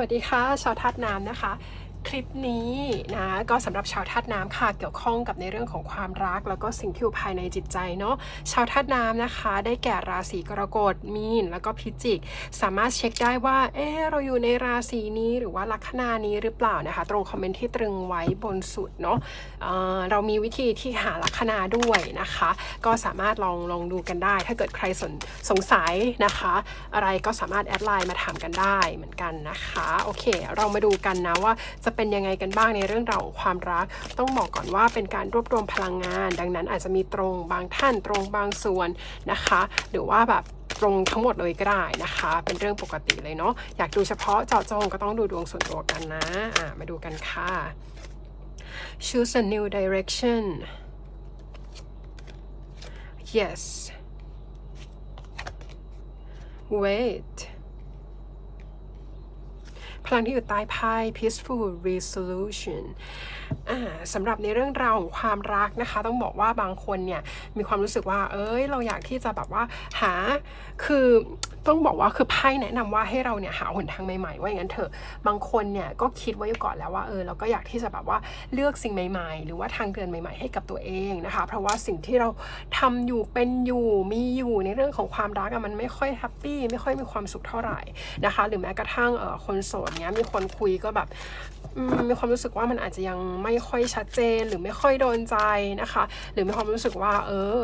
วัสดีค่ะชาวธาน้ำนะคะ คลิปนี้นะก็สำหรับชาวธาตุน้ำค่ะเกี่ยวข้องกับในเรื่องของความรัก แล้วก็สิ่งที่อยู่ภายในจิตใจเนาะชาวธาตุน้ำนะคะ ได้แก่ราศีกรกฎมีน แล้วก็พิจิก สามารถเช็คได้ว่าเออเราอยู่ในราศีนี้หรือว่าลัคนานี้หรือเปล่านะคะ ตรงคอมเมนต์ที่ตรึงไว้บนสุดเนาะเออเรามีวิธีที่หาลัคนาด้วยนะคะ ก็สามารถลองลองดูกันได้ ถ้าเกิดใครสนสงสัยนะคะ อะไรก็สามารถแอดไลน์มาถามกันได้เหมือนกันนะคะโอเค เรามาดูกันนะว่าจะเป็นยังไงกันบ้างในเรื่องราวของความรัก ต้องบอกก่อนว่าเป็นการรวบรวมพลังงาน ดังนั้นอาจจะมีตรงบางท่านตรงบางส่วนนะคะ หรือว่าแบบตรงทั้งหมดเลยก็ได้นะคะ เป็นเรื่องปกติเลยเนาะอยากดูเฉพาะเจาะจงก็ต้องดูดวงส่วนตัวกันนะอ่ามาดูกันค่ะ choose a new direction yes wait พลังที่อยู่ใต้ไพ่ peaceful resolution อ่าสำหรับในเรื่องราวของความรักนะคะ ต้องบอกว่าบางคนเนี่ยมีความรู้สึกว่า เอ้ย เราอยากที่จะแบบว่าหาคือต้องบอกว่าคือไพ่แนะนำว่าให้เราเนี่ยหาหนทางใหม่ๆ ว่าอย่างนั้นเถอะบางคนเนี่ยก็คิดไว้ก่อนแล้วว่าเออเราก็อยากที่จะแบบว่าเลือกสิ่งใหม่ๆ หรือว่าทางเดินใหม่ ๆ ให้กับตัวเองนะคะ เพราะว่าสิ่งที่เราทำอยู่เป็นอยู่มีอยู่ในเรื่องของความรักมันไม่ค่อยแฮปปี้ไม่ค่อยมีความสุขเท่าไหร่นะคะ หรือแม้กระทั่งเออคนโสดเนี้ยมีคนคุยก็แบบมีความรู้สึกว่ามันอาจจะยังไม่ค่อยชัดเจนหรือไม่ค่อยโดนใจนะคะ หรือมีความรู้สึกว่าเออ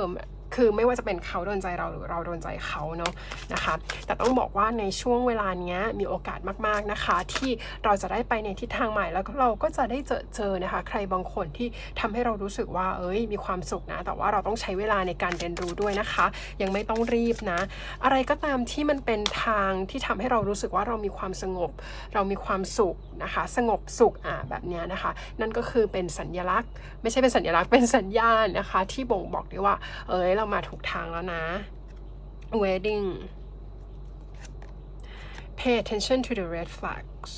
คือไม่ว่าจะเป็นเขาโดนใจเราหรือเราโดนใจเขาเนาะนะคะ แต่ต้องบอกว่าในช่วงเวลานี้มีโอกาสมากๆนะคะ ที่เราจะได้ไปในทิศทางใหม่แล้วเราก็จะได้เจอเจอนะคะ ใครบางคนที่ทำให้เรารู้สึกว่า เอ้ย มีความสุขนะ แต่ว่าเราต้องใช้เวลาในการเรียนรู้ด้วยนะคะ ยังไม่ต้องรีบนะ อะไรก็ตามที่มันเป็นทางที่ทำให้เรารู้สึกว่าเรามีความสงบ เรามีความสุขนะคะ สงบสุขอะแบบเนี้ยนะคะ นั่นก็คือเป็นสัญลักษณ์ ไม่ใช่เป็นสัญลักษณ์เป็นสัญญาณนะคะ ที่บ่งบอกได้ว่า เอ้ยเราามาถูกทางแล้วนะ wedding pay attention to the red flags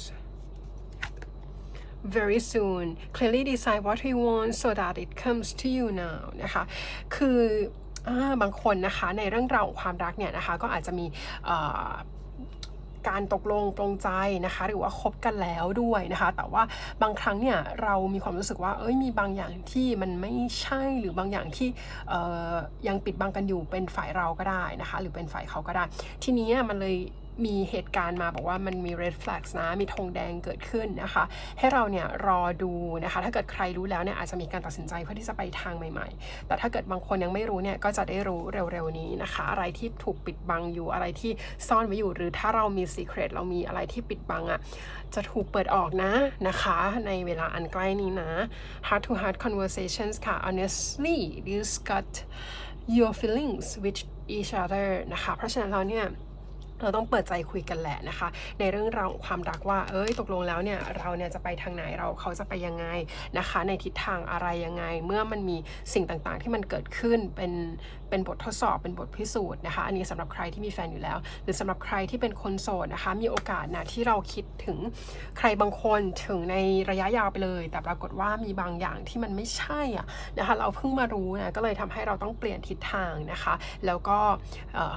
very soon clearly decide what you want so that it comes to you now นะคะ คืออบางคนนะคะในเรื่องราวของความรักเนี่ยนะคะก็อาจจะมีเการตกลงตรงใจนะคะ หรือว่าคบกันแล้วด้วยนะคะ แต่ว่าบางครั้งเนี่ยเรามีความรู้สึกว่าเอ้ยมีบางอย่างที่มันไม่ใช่หรือบางอย่างที่ยังปิดบังกันอยู่เป็นฝ่ายเราก็ได้นะคะ หรือเป็นฝ่ายเขาก็ได้ ทีนี้มันเลย มีเหตุการณ์มาบอกว่ามันมี red flags นะ มีธงแดงเกิดขึ้นนะคะ ให้เราเนี่ยรอดูนะคะ ถ้าเกิดใครรู้แล้วเนี่ยอาจจะมีการตัดสินใจเพื่อที่จะไปทางใหม่ ๆ แต่ถ้าเกิดบางคนยังไม่รู้เนี่ยก็จะได้รู้เร็วๆนี้นะคะ อะไรที่ถูกปิดบังอยู่อะไรที่ซ่อนไว้อยู่ หรือถ้าเรามี secret เรามีอะไรที่ปิดบังอะ่ะจะถูกเปิดออกนะนะคะ ในเวลาอันใกล้นี้นะ heart to heart conversations ค่ะ honestly discuss your feelings with each other นะคะ เพราะฉะนั้นเราเนี่ย เราต้องเปิดใจคุยกันแหละนะคะ ในเรื่องราวความรักว่า เอ้ยตกลงแล้วเนี่ยเราเนี่ยจะไปทางไหนเราเขาจะไปยังไงนะคะ ในทิศทางอะไรยังไง เมื่อมันมีสิ่งต่างๆ ที่มันเกิดขึ้นเป็นเป็นบททดสอบเป็นบทพิสูจน์นะคะ อันนี้สำหรับใครที่มีแฟนอยู่แล้ว หรือสำหรับใครที่เป็นคนโสดนะคะ มีโอกาสนะที่เราคิดถึงใครบางคนถึงในระยะยาวไปเลย แต่ปรากฏว่ามีบางอย่างที่มันไม่ใช่อะนะคะ เราเพิ่งมารู้นะก็เลยทำให้เราต้องเปลี่ยนทิศทางนะคะ แล้วก็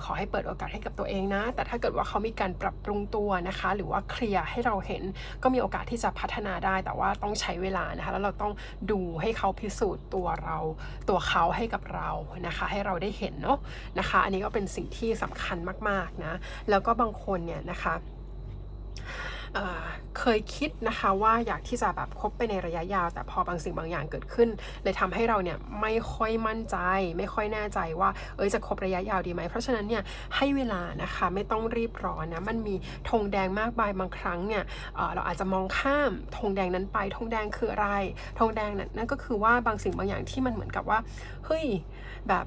ขอให้เปิดโอกาสให้กับตัวเองนะแต่ถ้าเกิดว่าเขามีการปรับปรุงตัวนะคะ หรือว่าเคลียร์ให้เราเห็นก็มีโอกาสที่จะพัฒนาได้ แต่ว่าต้องใช้เวลานะคะแล้วเราต้องดูให้เขาพิสูจน์ตัวเราตัวเขาให้กับเรานะคะ ให้เราได้เห็นเนาะนะคะ อันนี้ก็เป็นสิ่งที่สำคัญมากๆนะแล้วก็บางคนเนี่ยนะคะ เคยคิดนะคะว่าอยากที่จะแบบคบไปในระยะยาว แต่พอบางสิ่งบางอย่างเกิดขึ้นเลยทำให้เราเนี่ยไม่ค่อยมั่นใจ ไม่ค่อยแน่ใจว่าเอ้ยจะคบระยะยาวดีไหมเพราะฉะนั้นเนี่ยให้เวลานะคะไม่ต้องรีบร้อนนะมันมีธงแดงมากมายบางครั้งเนี่ยเเราอาจจะมองข้ามธงแดงนั้นไปธงแดงคืออะไรธงแดงนั่นก็คือว่าบางสิ่งบางอย่างที่มันเหมือนกับว่าเฮ้ยแบบ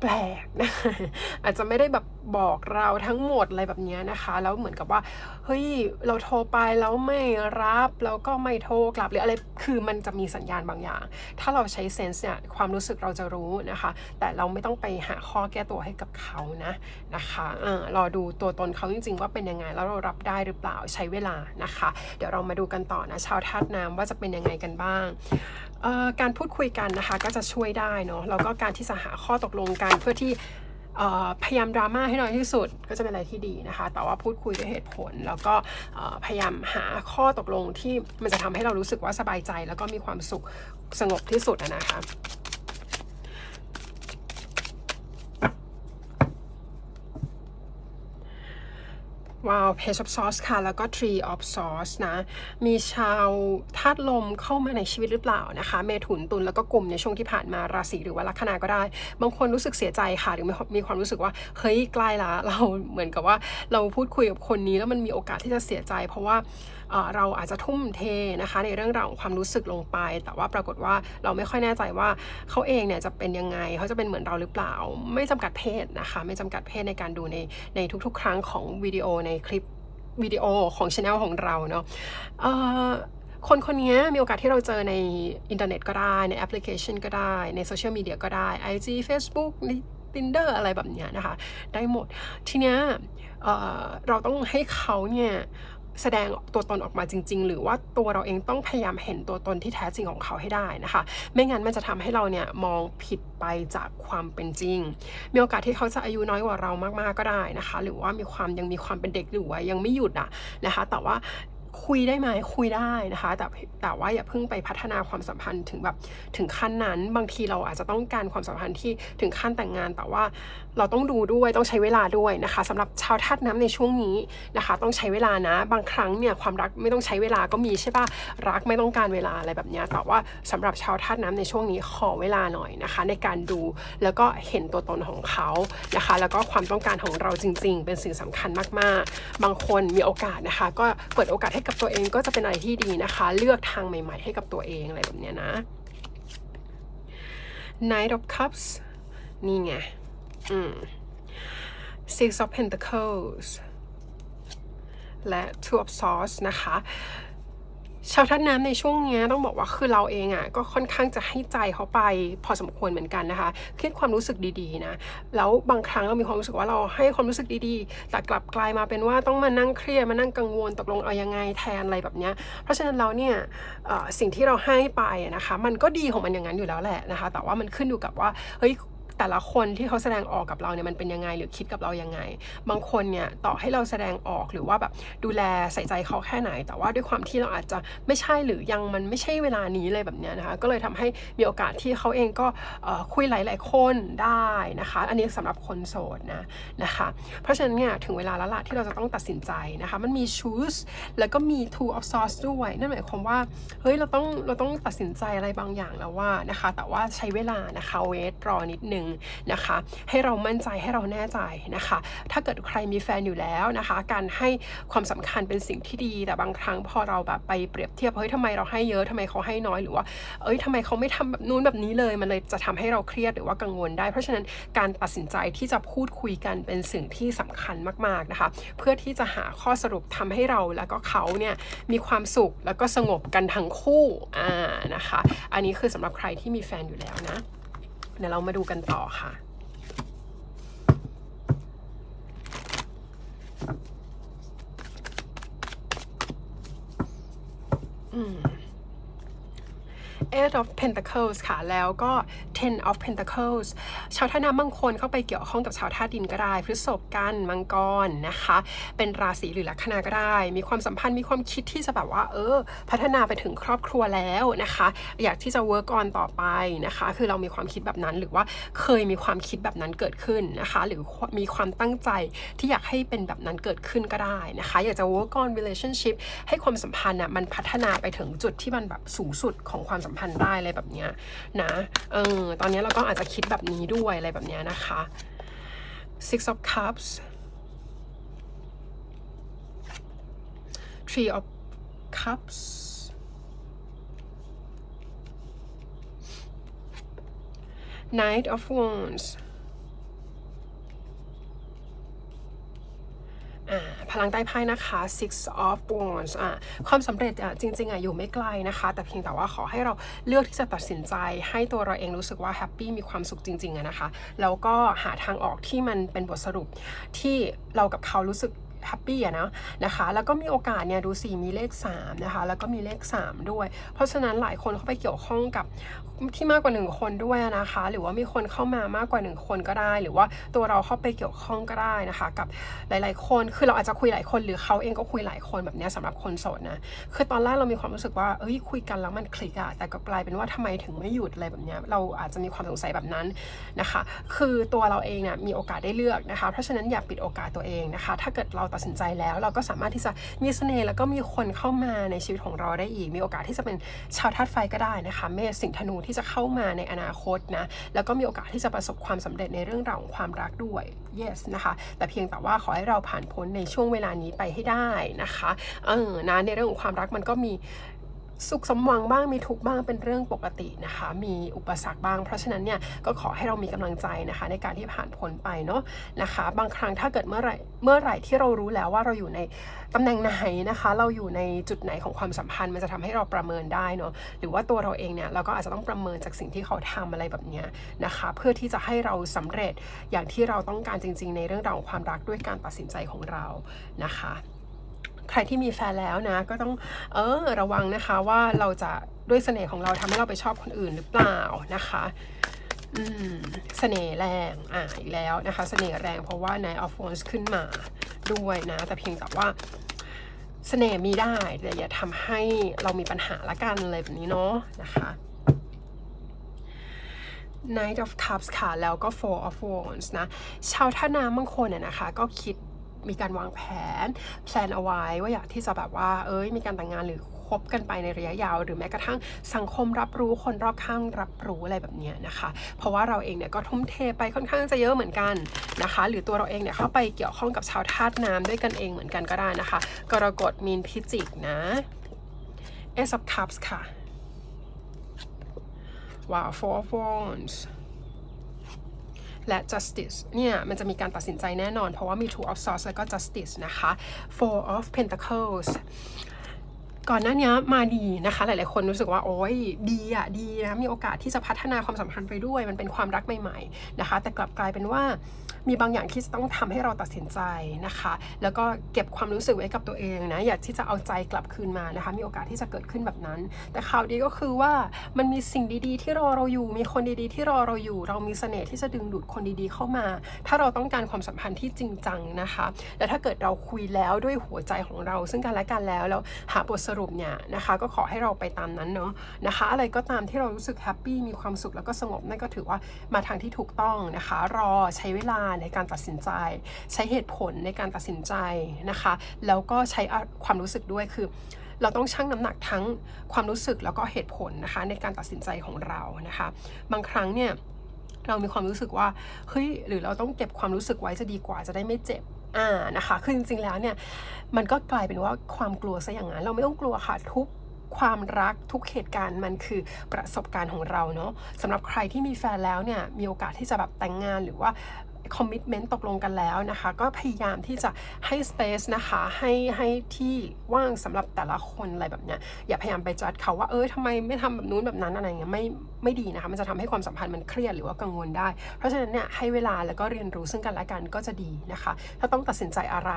แปลกๆนะอาจจะไม่ได้แบบบอกเราทั้งหมดอะไรแบบนี้นะคะ แล้วเหมือนกับว่าเฮ้ยเราโทรไปแล้วไม่รับแล้วก็ไม่โทรกลับหรืออะไรคือมันจะมีสัญญาณบางอย่าง ถ้าเราใช้เซนส์เนี่ยความรู้สึกเราจะรู้นะคะ แต่เราไม่ต้องไปหาข้อแก้ตัวให้กับเขานะนะคะเออรอดูตัวตนเขาจริง ๆ ว่าเป็นยังไงแล้วเรารับได้หรือเปล่าใช้เวลานะคะ เดี๋ยวเรามาดูกันต่อนะชาวธาตุน้ำว่าจะเป็นยังไงกันบ้าง การพูดคุยกันนะคะก็จะช่วยได้เนาะแล้วก็การที่จะหาข้อตกลงกันเพื่อที่พยายามดราม่าให้น้อยที่สุดก็จะเป็นอะไรที่ดีนะคะ แต่ว่าพูดคุยด้วยเหตุผล แล้วก็พยายามหาข้อตกลงที่มันจะทำให้เรารู้สึกว่าสบายใจ แล้วก็มีความสุขสงบที่สุดนะคะ ว้าว Page of Swords ค่ะ แล้วก็ Tree of Swords นะ มีชาวธาตุลมเข้ามาในชีวิตหรือเปล่านะคะ เมถุนตุลแล้วก็กลุ่มในช่วงที่ผ่านมาราศีหรือว่าลัคนาก็ได้ บางคนรู้สึกเสียใจค่ะ หรือมีความรู้สึกว่า เฮ้ยใกล้ละเราเหมือนกับว่าเราพูดคุยกับคนนี้แล้วมันมีโอกาสที่จะเสียใจ เพราะว่าเอ่อเราอาจจะทุ่มเทนะคะในเรื่องราวของความรู้สึกลงไป แต่ว่าปรากฏว่าเราไม่ค่อยแน่ใจว่าเขาเองเนี่ยจะเป็นยังไงเขาจะเป็นเหมือนเราหรือเปล่า ไม่จำกัดเพศนะคะ ไม่จำกัดเพศในการดูในในทุกๆ ครั้งของวิดีโอในคลิปวิดีโอของช anel ของเราเนาะคนคนนี้มีโอกาสที่เราเจอในอินเทอร์เน็ตก็ได้ ในแอปพลิเคชันก็ได้ ในโซเชียลมีเดียก็ได้ IG Facebook ใน Tinder อะไรแบบเนี้ยนะคะ ได้หมด ทีเนี้ยเเราต้องให้เขาเนี่ย แสดงตัวตนออกมาจริง ๆ หรือว่าตัวเราเองต้องพยายามเห็นตัวตนที่แท้จริงของเขาให้ได้นะคะ ไม่งั้นมันจะทำให้เราเนี่ยมองผิดไปจากความเป็นจริง มีโอกาสที่เขาจะอายุน้อยกว่าเรามากๆก็ได้นะคะ หรือว่ามีความยังมีความเป็นเด็กอยู่ยังไม่หยุดอะนะคะ แต่ว่า คุยได้ไหมคุยได้นะคะ แต่แต่ว่าอย่าเพิ่งไปพัฒนาความสัมพันธ์ถึงแบบถึงขั้นนั้น บางทีเราอาจจะต้องการความสัมพันธ์ที่ถึงขั้นแต่งงาน แต่ว่าเราต้องดูด้วยต้องใช้เวลาด้วยนะคะสำหรับชาวธาตุน้ำในช่วงนี้นะคะ ต้องใช้เวลานะ บางครั้งเนี่ยความรักไม่ต้องใช้เวลาก็มีใช่ปะรักไม่ต้องการเวลาอะไรแบบเนี้ยแต่ว่าสำหรับชาวธาตุน้ำในช่วงนี้ขอเวลาหน่อยนะคะ ในการดูแล้วก็เห็นตัวตนของเขานะคะ แล้วก็ความต้องการของเราจริง ๆ เป็นสิ่งสำคัญมากๆ บางคนมีโอกาสนะคะ ก็เปิดโอกาสให้กับตัวเองก็จะเป็นอะไรที่ดีนะคะ เลือกทางใหม่ ๆ ให้กับตัวเองอะไรแบบเนี้ยนะ Knight of Cups นี่ไง อืม Six of Pentacles และ Two of Swords นะคะ ชาวธาตุน้ำในช่วงเนี้ยต้องบอกว่าคือเราเองอะ่ะก็ค่อนข้างจะให้ใจเขาไปพอสมควรเหมือนกันนะคะ คิดความรู้สึกดีๆนะแล้วบางครั้งเรามีความรู้สึกว่าเราให้ความรู้สึกดีๆ แต่กลับกลายมาเป็นว่าต้องมานั่งเครียดมานั่งกังวลตกลงเอายังไงแทนอะไรแบบเนี้ยเพราะฉะนั้นเราเนี่ยสิ่งที่เราให้ไปนะคะ มันก็ดีของมันอย่างนั้นอยู่แล้วแหละนะคะ แต่ว่ามันขึ้นอยู่กับว่าเฮ้ย แต่ละคนที่เขาแสดงออกกับเราเนี่ยมันเป็นยังไงหรือคิดกับเรายังไง บางคนเนี่ยต่อให้เราแสดงออกหรือว่าแบบดูแลใส่ใจเขาแค่ไหน แต่ว่าด้วยความที่เราอาจจะไม่ใช่หรือยังมันไม่ใช่เวลานี้เลยแบบเนี้ยนะคะก็เลยทำให้มีโอกาสที่เขาเองก็คุยหลาย ๆ คนได้นะคะ อันนี้สำหรับคนโสดนะนะคะเพราะฉะนั้นเนี่ยถึงเวลาแล้วล่ะที่เราจะต้องตัดสินใจนะคะมันมี choose แล้วก็มี two of swords ด้วยนั่นหมายความว่าเฮ้ยเราต้องเราต้องตัดสินใจอะไรบางอย่างแล้วว่านะคะแต่ว่าใช้เวลานะคะเวทรอนิดนึงนะคะ ให้เรามั่นใจให้เราแน่ใจนะคะ ถ้าเกิดใครมีแฟนอยู่แล้วนะคะ การให้ความสำคัญเป็นสิ่งที่ดี แต่บางครั้งพอเราแบบไปเปรียบเทียบเฮ้ยทำไมเราให้เยอะทำไมเขาให้น้อยหรือว่า เอ้ยทำไมเขาไม่ทำแบบนู้นแบบนี้เลยมันเลยจะทำให้เราเครียดหรือว่ากังวลได้ เพราะฉะนั้นการตัดสินใจที่จะพูดคุยกันเป็นสิ่งที่สำคัญมากๆนะคะ เพื่อที่จะหาข้อสรุปทำให้เราแล้วก็เขาเนี่ยมีความสุขแล้วก็สงบกันทั้งคู่อ่านะคะ อันนี้คือสำหรับใครที่มีแฟนอยู่แล้วนะ เดี๋ยวเรามาดูกันต่อค่ะ Eight of Pentacles ค่ะ แล้วก็ Ten of Pentacles ชาวธาตุน้ำบางคนเข้าไปเกี่ยวข้องกับชาวธาตุดินก็ได้ พฤษภกันมังกรนะคะ เป็นราศีหรือลัคนาก็ได้ มีความสัมพันธ์มีความคิดที่จะแบบว่า เออ พัฒนาไปถึงครอบครัวแล้วนะคะ อยากที่จะ work on ต่อไปนะคะ คือเรามีความคิดแบบนั้นหรือว่าเคยมีความคิดแบบนั้นเกิดขึ้นนะคะ หรือมีความตั้งใจที่อยากให้เป็นแบบนั้นเกิดขึ้นก็ได้นะคะ อยากจะ work on relationship ให้ความสัมพันธ์อะมันพัฒนาไปถึงจุดที่มันแบบสูงสุดของความสัมพันธ์ได้อะไรแบบเนี้ยนะเออตอนนี้เราก็อาจจะคิดแบบนี้ด้วยอะไรแบบนี้นะคะ Six of Cups Three of Cups Knight of Wands อ่าพ ลังใต้ไพ่นะคะ six of wands อะความสำเร็จอะจริงๆอะอยู่ไม่ไกลนะคะ แต่เพียงแต่ว่าขอให้เราเลือกที่จะตัดสินใจ ให้ตัวเราเองรู้สึกว่าแฮปปี้มีความสุขจริงๆอะนะคะ แล้วก็หาทางออกที่มันเป็นบทสรุปที่เรากับเขารู้สึก แฮปปี้อะนะนะคะ แล้วก็มีโอกาสเนี่ยดูสิมีเลข3นะคะแล้วก็มีเลข 3 ด้วย เพราะฉะนั้นหลายคนเข้าไปเกี่ยวข้องกับที่มากกว่าหนึ่งคนด้วยนะคะ หรือว่ามีคนเข้ามามากกว่าหนึ่งคนก็ได้ หรือว่าตัวเราเข้าไปเกี่ยวข้องก็ได้นะคะ กับหลาย ๆ คนคือเราอาจจะคุยหลายคนหรือเขาเองก็คุยหลายคนแบบนี้ยสำหรับคนโสดนะคือตอนแรกเรามีความรู้สึกว่าเอ้ยคุยกันแล้วมันคลิกอะแต่ก็กลายเป็นว่าทำไมถึงไม่หยุดอะไรแบบนี้เราอาจจะมีความสงสัยแบบนั้นนะคะ คือตัวเราเองเนี่ยมีโอกาสได้เลือกนะคะ เพราะฉะนั้นอย่าปิดโอกาสตัวเองนะคะ ถ้าเกิดเราตัดสินใจแล้ว เราก็สามารถที่จะมีเสน่ห์แล้วก็มีคนเข้ามาในชีวิตของเราได้อีก มีโอกาสที่จะเป็นชาวธาตุไฟก็ได้นะคะ เมษสิงห์ธนูที่จะเข้ามาในอนาคตนะ แล้วก็มีโอกาสที่จะประสบความสำเร็จในเรื่องราวของความรักด้วย yes นะคะ แต่เพียงแต่ว่าขอให้เราผ่านพ้นในช่วงเวลานี้ไปให้ได้นะคะ เออนะในเรื่องของความรักมันก็มี สุขสมหวังบ้างมีทุกบ้างเป็นเรื่องปกตินะคะ มีอุปสรรคบ้าง เพราะฉะนั้นเนี่ยก็ขอให้เรามีกำลังใจนะคะ ในการที่ผ่านพ้นไปเนาะนะคะ บางครั้งถ้าเกิดเมื่อไหร่เมื่อไหร่ที่เรารู้แล้วว่าเราอยู่ในตำแหน่งไหนนะคะ เราอยู่ในจุดไหนของความสัมพันธ์ มันจะทำให้เราประเมินได้เนาะหรือว่าตัวเราเองเนี่ยเราก็อาจจะต้องประเมินจากสิ่งที่เขาทำอะไรแบบเนี้ยนะคะ เพื่อที่จะให้เราสำเร็จอย่างที่เราต้องการจริง ๆ ในเรื่องราวของความรักด้วยการตัดสินใจของเรานะคะ ใครที่มีแฟนแล้วนะ ก็ต้องเออระวังนะคะว่าเราจะด้วยเสน่ห์ของเราทำให้เราไปชอบคนอื่นหรือเปล่านะคะอืมเสน่ห์แรงอะอีกแล้วนะคะ เสน่ห์แรงเพราะว่า Knight of Wands ขึ้นมาด้วยนะ แต่เพียงแต่ว่าเสน่ห์มีได้แต่อย่าทำให้เรามีปัญหาละกันอะไรแบบนี้เนาะนะคะ Knight of Cups ค่ะ แล้วก็ Four of Wands นะ ชาวท่าน้ำบางคนเนี่ยนะคะ ก็คิด มีการวางแผนแพลนเอาไว้ว่าอยากที่จะแบบว่า เอ้ย มีการแต่งงานหรือคบกันไปในระยะยาว หรือแม้กระทั่งสังคมรับรู้คนรอบข้างรับรู้อะไรแบบนี้นะคะ เพราะว่าเราเองเนี่ยก็ทุ่มเทไปค่อนข้างจะเยอะเหมือนกันนะคะ หรือตัวเราเองเนี่ยเข้าไปเกี่ยวข้องกับชาวธาตุน้ำด้วยกันเองเหมือนกันก็ได้นะคะ กรกฎมีนพิจิกนะ Ace of Cups ค่ะว้าว Four of Wands และ justice เนี่ยมันจะมีการตัดสินใจแน่นอน เพราะว่ามี two of swords แล้วก็ justice นะคะ four of pentacles ก่อนหน้านี้มาดีนะคะ หลาย ๆ คนรู้สึกว่าโอ้ยดีอะดีนะมีโอกาสที่จะพัฒนาความสัมพันธ์ไปด้วย มันเป็นความรักใหม่ ๆ นะคะ แต่กลับกลายเป็นว่า มีบางอย่างที่จะต้องทำให้เราตัดสินใจนะคะ แล้วก็เก็บความรู้สึกไว้กับตัวเองนะอยากที่จะเอาใจกลับคืนมานะคะ มีโอกาสที่จะเกิดขึ้นแบบนั้น แต่ข่าวดีก็คือว่ามันมีสิ่งดีๆ ที่รอเราอยู่ มีคนดีๆ ที่รอเราอยู่ เรามีเสน่ห์ที่จะดึงดูดคนดีๆเข้ามา ถ้าเราต้องการความสัมพันธ์ที่จริงจังนะคะ และถ้าเกิดเราคุยแล้วด้วยหัวใจของเรา ซึ่งกันและกันแล้วแล้วหาบทสรุปเนี่ยนะคะ ก็ขอให้เราไปตามนั้นเนาะนะคะ อะไรก็ตามที่เรารู้สึกแฮปปี้มีความสุขแล้วก็สงบนั่นก็ถือว่ามาทางที่ถูกต้องนะคะ รอใช้เวลาในการตัดสินใจ ใช้เหตุผลในการตัดสินใจนะคะ แล้วก็ใช้ความรู้สึกด้วยคือ เราต้องชั่งน้ำหนักทั้งความรู้สึกแล้วก็เหตุผลนะคะ ในการตัดสินใจของเรานะคะ บางครั้งเนี่ยเรามีความรู้สึกว่าเฮ้ยหรือเราต้องเก็บความรู้สึกไว้จะดีกว่าจะได้ไม่เจ็บอ่านะคะคือจริงๆแล้วเนี่ยมันก็กลายเป็นว่าความกลัวซะอย่างนั้นเราไม่ต้องกลัวค่ะทุกความรักทุกเหตุการณ์มันคือประสบการณ์ของเราเนาะสำหรับใครที่มีแฟนแล้วเนี่ยมีโอกาสที่จะแบบแต่งงานหรือว่า คอมมิชเมนต์ตกลงกันแล้วนะคะ ก็พยายามที่จะให้สเปซนะคะให้ให้ที่ว่างสำหรับแต่ละคนอะไรแบบเนี้ยอย่าพยายามไปจัดเขาว่าเออทำไมไม่ทำแบบนู้นแบบนั้นอะไรเงี้ยไม่ไม่ดีนะคะ มันจะทำให้ความสัมพันธ์มันเครียดหรือว่ากังวลได้ เพราะฉะนั้นเนี่ยให้เวลาแล้วก็เรียนรู้ซึ่งกันและกันก็จะดีนะคะ ถ้าต้องตัดสินใจอะไร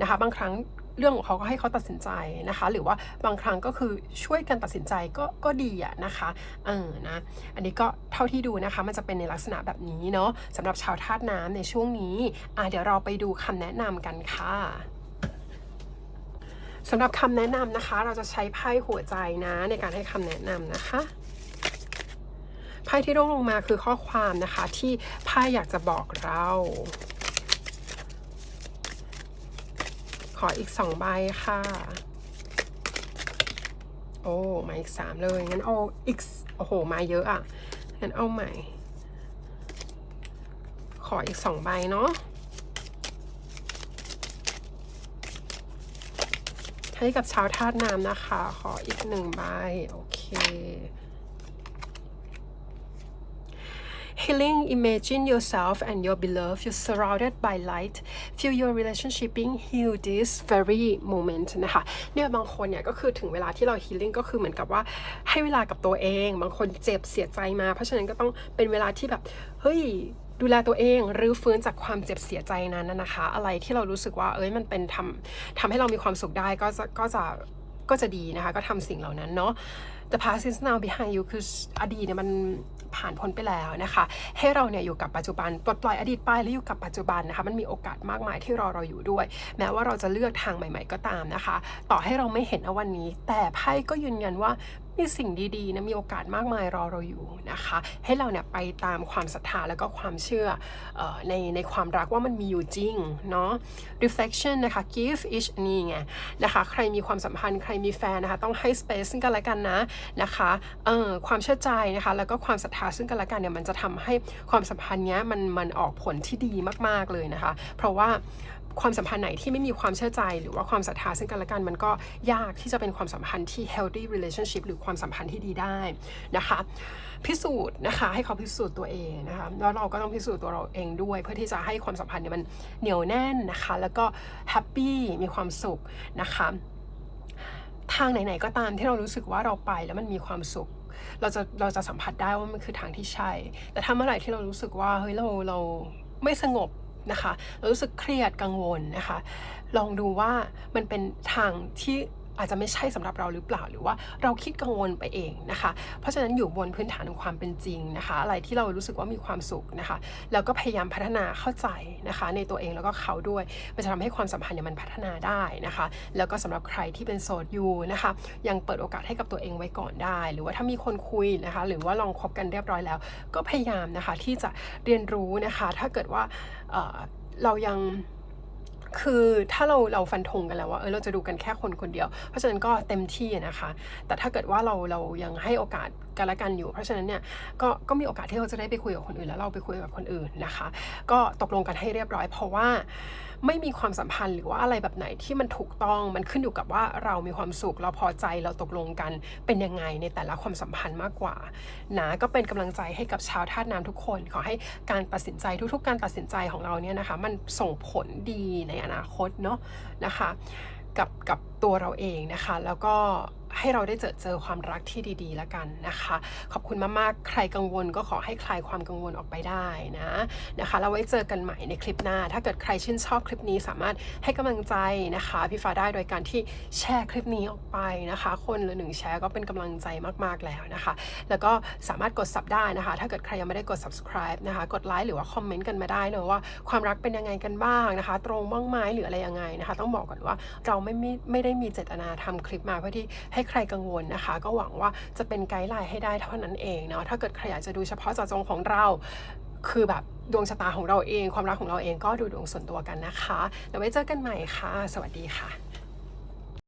นะคะ บางครั้ง เรื่องของเขาก็ให้เขาตัดสินใจนะคะ หรือว่าบางครั้งก็คือช่วยกันตัดสินใจก็ก็ดีอะนะคะเออนะอันนี้ก็เท่าที่ดูนะคะมันจะเป็นในลักษณะแบบนี้เนาะสำหรับชาวธาตุน้ำในช่วงนี้อะเดี๋ยวเราไปดูคำแนะนำกันค่ะสำหรับคำแนะนำนะคะ เราจะใช้ไพ่หัวใจนะในการให้คำแนะนำนะคะไพ่ที่ร่วงลงมาคือข้อความนะคะที่ไพ่อยากจะบอกเรา ขออีกสองใบค่ะ โอ้ มาอีกสามเลย งั้นเอาอีก โอ้โห มาเยอะอะ งั้นเอาใหม่ ขออีกสองใบเนาะให้กับชาวธาตุน้ำนะคะ ขออีกหนึ่งใบ โอเค Healing, imagine yourself and your beloved. You're surrounded by light. Feel your relationship being healed this very moment นะคะเนี่ยบางคนเนี่ยก็คือถึงเวลาที่เรา healing ก็คือเหมือนกับว่าให้เวลากับตัวเอง บางคนเจ็บเสียใจมา เพราะฉะนั้นก็ต้องเป็นเวลาที่แบบ เฮ้ยดูแลตัวเองหรือฟื้นจากความเจ็บเสียใจนั้นนะนะคะ อะไรที่เรารู้สึกว่าเอ้ยมันเป็นทำทำให้เรามีความสุขได้ก็จะก็จะก็จะดีนะคะ ก็ทำสิ่งเหล่านั้นเนาะ The past is now behind you คืออดีตเนี่ยมัน ผ่านพ้นไปแล้วนะคะ ให้เราเนี่ยอยู่กับปัจจุบันปลดปล่อยอดีตไปแล้วอยู่กับปัจจุบันนะคะ มันมีโอกาสมากมายที่รอเราอยู่ด้วย แม้ว่าเราจะเลือกทางใหม่ ๆ ก็ตามนะคะ ต่อให้เราไม่เห็นวันนี้ แต่ไพ่ก็ยืนยันว่า มีสิ่งดีๆนะมีโอกาสมากมายรอเราอยู่นะคะ ให้เราเนี่ยไปตามความศรัทธาแล้วก็ความเชื่อออในในความรักว่ามันมีอยู่จริงเนาะ reflection นะคะ give each นี่ไงนะคะใครมีความสัมพันธ์ใครมีแฟนนะคะต้องให้ space ซึ่งกันและกันนะนะคะเออความเชื่อใจนะคะแล้วก็ความศรัทธาซึ่งกันและกันเนี่ยมันจะทำให้ความสัมพันธ์เนี้ยมันมันออกผลที่ดีมากๆเลยนะคะ เพราะว่า ความสัมพันธ์ไหนที่ไม่มีความเชื่อใจ หรือว่าความศรัทธาซึ่งกันและกันมันก็ยากที่จะเป็นความสัมพันธ์ที่ healthy relationship หรือความสัมพันธ์ที่ดีได้นะคะ พิสูจน์นะคะให้เขาพิสูจน์ตัวเองนะคะแล้วเราก็ต้องพิสูจน์ตัวเราเองด้วย เพื่อที่จะให้ความสัมพันธ์เนี่ยมันเหนียวแน่นนะคะ แล้วก็แฮปปี้มีความสุขนะคะทางไหนๆก็ตามที่เรารู้สึกว่าเราไปแล้วมันมีความสุข เราจะเราจะสัมผัสได้ว่ามันคือทางที่ใช่ แต่ถ้าเมื่อไหร่ที่เรารู้สึกว่าเฮ้ยเราเราไม่สงบ นะคะ เรารู้สึกเครียดกังวลนะคะ ลองดูว่ามันเป็นทางที่ อาจจะไม่ใช่สำหรับเราหรือเปล่าหรือว่าเราคิดกังวลไปเองนะคะ เพราะฉะนั้นอยู่บนพื้นฐานของความเป็นจริงนะคะ อะไรที่เรารู้สึกว่ามีความสุขนะคะ แล้วก็พยายามพัฒนาเข้าใจนะคะ ในตัวเองแล้วก็เขาด้วยมันจะทำให้ความสัมพันธ์เนี่ยมันพัฒนาได้นะคะ แล้วก็สำหรับใครที่เป็นโสดอยู่นะคะ ยังเปิดโอกาสให้กับตัวเองไว้ก่อนได้ หรือว่าถ้ามีคนคุยนะคะ หรือว่าลองคบกันเรียบร้อยแล้ว ก็พยายามนะคะที่จะเรียนรู้นะคะ ถ้าเกิดว่าเเรายัง คือถ้าเราเราฟันธงกันแล้วว่าเออเราจะดูกันแค่คนคนเดียว เพราะฉะนั้นก็เต็มที่นะคะ แต่ถ้าเกิดว่าเราเรายังให้โอกาส กันและกันอยู่ เพราะฉะนั้นเนี่ยก็ก็มีโอกาสที่เราจะได้ไปคุยกับคนอื่น แล้วเราไปคุยกับคนอื่นนะคะ ก็ตกลงกันให้เรียบร้อย เพราะว่าไม่มีความสัมพันธ์หรือว่าอะไรแบบไหนที่มันถูกต้องมันขึ้นอยู่กับว่าเรามีความสุขเราพอใจเราตกลงกันเป็นยังไงในแต่ละความสัมพันธ์มากกว่านะก็เป็นกำลังใจให้กับชาวธาตุน้ำทุกคน ขอให้การตัดสินใจทุก ๆ การตัดสินใจของเราเนี่ยนะคะ มันส่งผลดีในอนาคตเนาะนะคะ กับกับตัวเราเองนะคะ แล้วก็ ให้เราได้เจอเจอความรักที่ดีๆ แล้วกันนะคะ ขอบคุณมากๆ ใครกังวลก็ขอให้คลายความกังวลออกไปได้นะนะคะแล้วไว้เจอกันใหม่ในคลิปหน้า ถ้าเกิดใครชื่นชอบคลิปนี้สามารถให้กำลังใจนะคะพี่ฟ้าได้โดยการที่แชร์คลิปนี้ออกไปนะคะ คนละหนึ่งแชร์ก็เป็นกำลังใจมากๆแล้วนะคะ แล้วก็สามารถกด sub ได้นะคะ ถ้าเกิดใครยังไม่ได้กด subscribe นะคะ กดไลค์หรือว่าคอมเมนต์กันมาได้เนอะว่าความรักเป็นยังไงกันบ้างนะคะ ตรงบ้างไหมหรืออะไรยังไงนะคะ ต้องบอกก่อนว่าเราไม่ไม่ไม่ได้มีเจตนาทำคลิปมาเพื่อที่ให้ใครกังวลนะคะ ก็หวังว่าจะเป็นไกด์ไลน์ให้ได้เท่านั้นเองเนาะถ้าเกิดใครอยากจะดูเฉพาะเจาะจงของเราคือแบบดวงชะตาของเราเอง ความรักของเราเองก็ดูดวงส่วนตัวกันนะคะ แล้วไว้เจอกันใหม่ค่ะ สวัสดีค่ะ